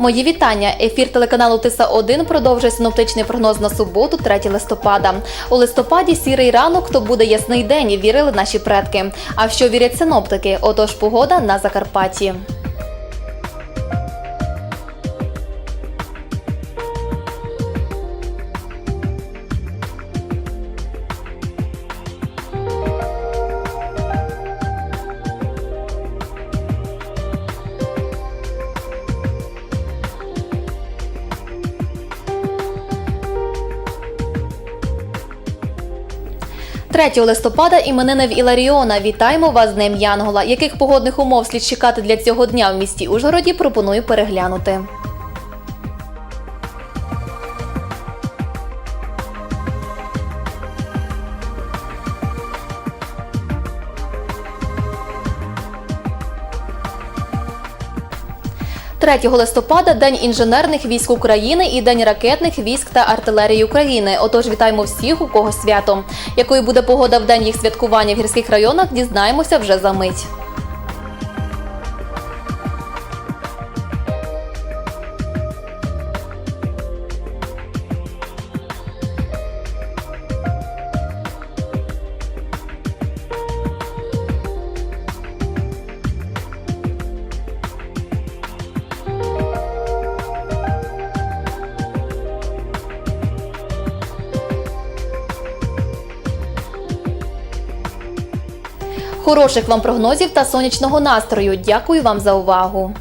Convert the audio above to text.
Мої вітання. Ефір телеканалу Тиса 1 продовжує синоптичний прогноз на суботу, 3 листопада. У листопаді сірий ранок, то буде ясний день, вірили наші предки. А що вірять синоптики? Отож, погода на Закарпатті. – 3 листопада іменини в Іларіона. Вітаємо вас з Днем Янгола. Яких погодних умов слід чекати для цього дня в місті Ужгороді, пропоную переглянути. – 3 листопада День інженерних військ України і День ракетних військ та артилерії України. Отож, вітаємо всіх, у кого свято. Якою буде погода в день їх святкування в гірських районах, дізнаємося вже за мить. Хороших вам прогнозів та сонячного настрою. Дякую вам за увагу.